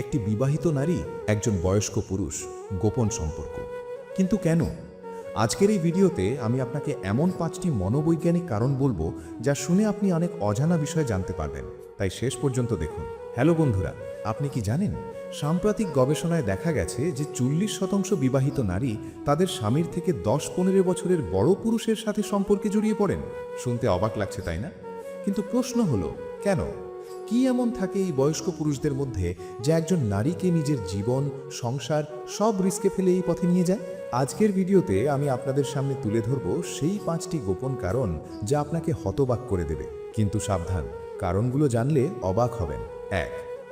একটি বিবাহিত নারী, একজন বয়স্ক পুরুষ, গোপন সম্পর্ক। কিন্তু কেন? আজকের এই ভিডিওতে আমি আপনাকে এমন পাঁচটি মনোবৈজ্ঞানিক কারণ বলব যা শুনে আপনি অনেক অজানা বিষয় জানতে পারবেন। তাই শেষ পর্যন্ত দেখুন। হ্যালো বন্ধুরা, আপনি কি জানেন? সাম্প্রতিক গবেষণায় দেখা গেছে যে চল্লিশ শতাংশ বিবাহিত নারী তাদের স্বামীর থেকে দশ পনেরো বছরের বড় পুরুষের সাথে সম্পর্কে জড়িয়ে পড়েন। শুনতে অবাক লাগছে, তাই না? কিন্তু প্রশ্ন হলো, কেন? কি এমন থাকে এই বয়স্ক পুরুষদের মধ্যে যা একজন নারীকে নিজের জীবন, সংসার সব রিস্কে ফেলে এই পথে নিয়ে যায়? আজকের ভিডিওতে আমি আপনাদের সামনে তুলে ধরব সেই পাঁচটি গোপন কারণ যা আপনাকে হতবাক করে দেবে। কিন্তু সাবধান, কারণগুলো জানলে অবাক হবেন। এক,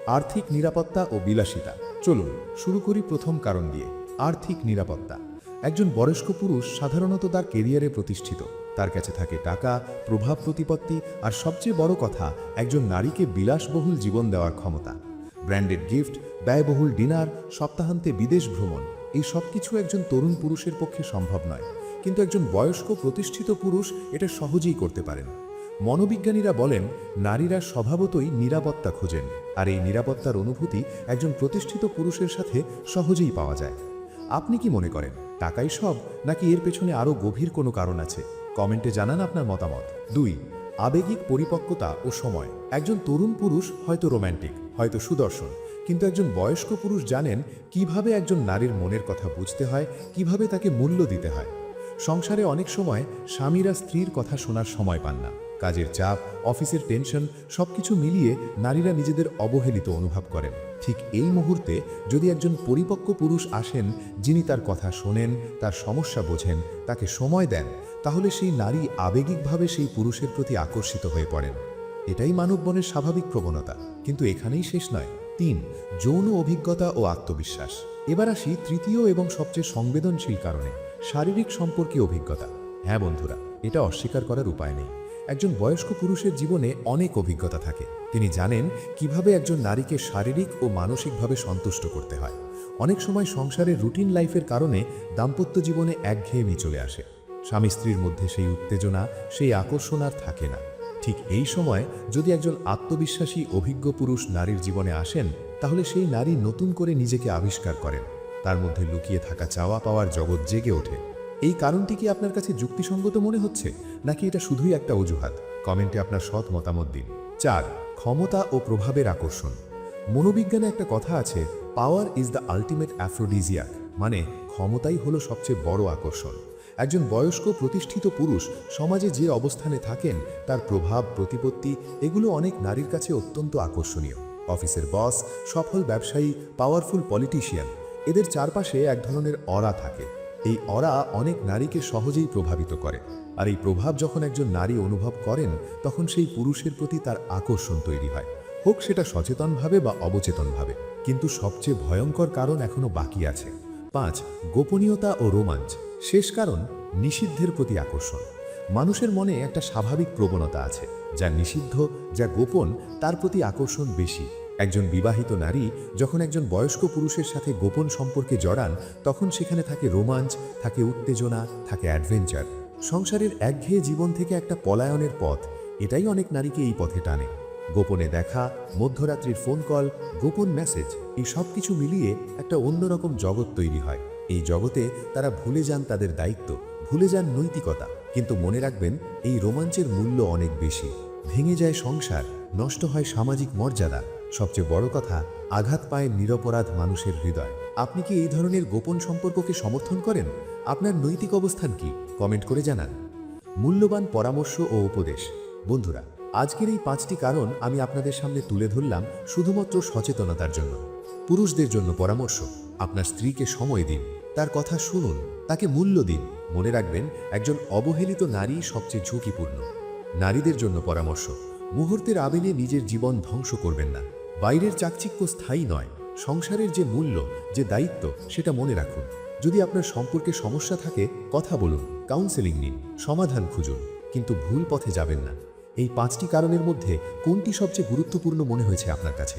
আর্থিক নিরাপত্তা ও বিলাসিতা। চলুন, শুরু করি প্রথম কারণ দিয়ে। আর্থিক নিরাপত্তা। একজন বয়স্ক পুরুষ সাধারণত তার কেরিয়ারে প্রতিষ্ঠিত। তার কাছে থাকে টাকা, প্রভাব প্রতিপত্তি আর সবচেয়ে বড় কথা, একজন নারীকে বিলাসবহুল জীবন দেওয়ার ক্ষমতা। ব্র্যান্ডেড গিফট, ব্যয়বহুল ডিনার, সপ্তাহান্তে বিদেশ ভ্রমণ, এই সব কিছু একজন তরুণ পুরুষের পক্ষে সম্ভব নয়। কিন্তু একজন বয়স্ক প্রতিষ্ঠিত পুরুষ এটা সহজেই করতে পারেন। মনোবিজ্ঞানীরা বলেন, নারীরা স্বভাবতই নিরাপত্তা খোঁজেন, আর এই নিরাপত্তার অনুভূতি একজন প্রতিষ্ঠিত পুরুষের সাথে সহজেই পাওয়া যায়। আপনি কি মনে করেন, টাকাই সব, নাকি এর পেছনে আরও গভীর কোনো কারণ আছে? কমেন্টে জানান আপনার মতামত। দুই, আবেগিক পরিপক্কতা ও সময়। একজন তরুণ পুরুষ হয়তো রোম্যান্টিক, হয়তো সুদর্শন, কিন্তু একজন বয়স্ক পুরুষ জানেন কীভাবে একজন নারীর মনের কথা বুঝতে হয়, কীভাবে তাকে মূল্য দিতে হয়। সংসারে অনেক সময় স্বামীরা স্ত্রীর কথা শোনার সময় পান না। কাজের চাপ, অফিসের টেনশন, সবকিছু মিলিয়ে নারীরা নিজেদের অবহেলিত অনুভব করেন। ঠিক এই মুহূর্তে যদি একজন পরিপক্ক পুরুষ আসেন, যিনি তার কথা শোনেন, তার সমস্যা বোঝেন, তাকে সময় দেন তাহলে সেই নারী আবেগিকভাবে সেই পুরুষের প্রতি আকর্ষিত হয়ে পড়েন। এটাই মানববনের স্বাভাবিক প্রবণতা। কিন্তু এখানেই শেষ নয়। তিন, যৌন অভিজ্ঞতা ও আত্মবিশ্বাস। এবার আসি তৃতীয় এবং সবচেয়ে সংবেদনশীল কারণে, শারীরিক সম্পর্কে অভিজ্ঞতা। হ্যাঁ বন্ধুরা, এটা অস্বীকার করার উপায় নেই। একজন বয়স্ক পুরুষের জীবনে অনেক অভিজ্ঞতা থাকে। তিনি জানেন কীভাবে একজন নারীকে শারীরিক ও মানসিকভাবে সন্তুষ্ট করতে হয়। অনেক সময় সংসারের রুটিন লাইফের কারণে দাম্পত্য জীবনে একঘেয়েমি চলে আসে। স্বামী স্ত্রীর মধ্যে সেই উত্তেজনা, সেই আকর্ষণ আর থাকে না। ঠিক এই সময় যদি একজন আত্মবিশ্বাসী, অভিজ্ঞ পুরুষ নারীর জীবনে আসেন, তাহলে সেই নারী নতুন করে নিজেকে আবিষ্কার করেন। তার মধ্যে লুকিয়ে থাকা চাওয়া পাওয়ার জগৎ জেগে ওঠে। এই কারণটি কি আপনার কাছে যুক্তিসঙ্গত মনে হচ্ছে? নাকি এটা শুধুই একটা অজুহাত? কমেন্টে আপনার সৎ মতামত দিন। চার, ক্ষমতা ও প্রভাবের আকর্ষণ। মনোবিজ্ঞানে একটা কথা আছে power is the ultimate aphrodisiac মানে ক্ষমতাই হলো সবচেয়ে বড় আকর্ষণ। একজন বয়স্ক প্রতিষ্ঠিত পুরুষ সমাজে যে অবস্থানে থাকেন, তার প্রভাব, প্রতিপত্তি, এগুলো অনেক নারীর কাছে অত্যন্ত আকর্ষণীয়। অফিসের বস, সফল ব্যবসায়ী পাওয়ারফুল পলিটিশিয়ান এদের চারপাশে এক ধরনের অরা থাকে। এই অরা অনেক নারীকে সহজেই প্রভাবিত করে। আর এই প্রভাব যখন একজন নারী অনুভব করেন, তখন সেই পুরুষের প্রতি তার আকর্ষণ তৈরি হয়। হোক সেটা সচেতনভাবে বা অবচেতনভাবে, কিন্তু সবচেয়ে ভয়ঙ্কর কারণ এখনও বাকি আছে। পাঁচ, গোপনীয়তা ও রোমাঞ্চ। শেষ কারণ নিষিদ্ধের প্রতি আকর্ষণ। মানুষের মনে একটা স্বাভাবিক প্রবণতা আছে, যা নিষিদ্ধ, যা গোপন, তার প্রতি আকর্ষণ বেশি। একজন বিবাহিত নারী যখন একজন বয়স্ক পুরুষের সাথে গোপন সম্পর্কে জড়ান, তখন সেখানে থাকে রোমাঞ্চ, থাকে উত্তেজনা, থাকে অ্যাডভেঞ্চার। সংসারের একঘেয়ে জীবন থেকে একটা পলায়নের পথ, এটাই অনেক নারীকে এই পথে টানে। গোপনে দেখা, মধ্যরাত্রির ফোন কল গোপন মেসেজ এই সব কিছু মিলিয়ে একটা অন্যরকম জগৎ তৈরি হয়। এই জগতে তারা ভুলে যান তাদের দায়িত্ব, ভুলে যান নৈতিকতা। কিন্তু মনে রাখবেন, এই রোমাঞ্চের মূল্য অনেক বেশি। ভেঙে যায় সংসার, নষ্ট হয় সামাজিক মর্যাদা। সবচেয়ে বড় কথা, আঘাত পায় নিরপরাধ মানুষের হৃদয়। আপনি কি এই ধরনের গোপন সম্পর্ককে সমর্থন করেন? আপনার নৈতিক অবস্থান কি? কমেন্ট করে জানান। মূল্যবান পরামর্শ ও উপদেশ। বন্ধুরা, আজকের এই পাঁচটি কারণ আমি আপনাদের সামনে তুলে ধরলাম শুধুমাত্র সচেতনতার জন্য। পুরুষদের জন্য পরামর্শ, আপনার স্ত্রীকে সময় দিন। তার কথা শুনুন, তাকে মূল্য দিন। মনে রাখবেন, একজন অবহেলিত নারী সবচেয়ে ঝুঁকিপূর্ণ। নারীদের জন্য পরামর্শ, মুহূর্তের আবেগে নিজের জীবন ধ্বংস করবেন না। বাইরের চাকচিক্য স্থায়ী নয়, সংসারের যে মূল্য, যে দায়িত্ব, সেটা মনে রাখুন। যদি আপনার সম্পর্কে সমস্যা থাকে, কথা বলুন কাউন্সেলিং নিন, সমাধান খুঁজুন, কিন্তু ভুল পথে যাবেন না। এই পাঁচটি কারণের মধ্যে কোনটি সবচেয়ে গুরুত্বপূর্ণ মনে হয়েছে আপনার কাছে?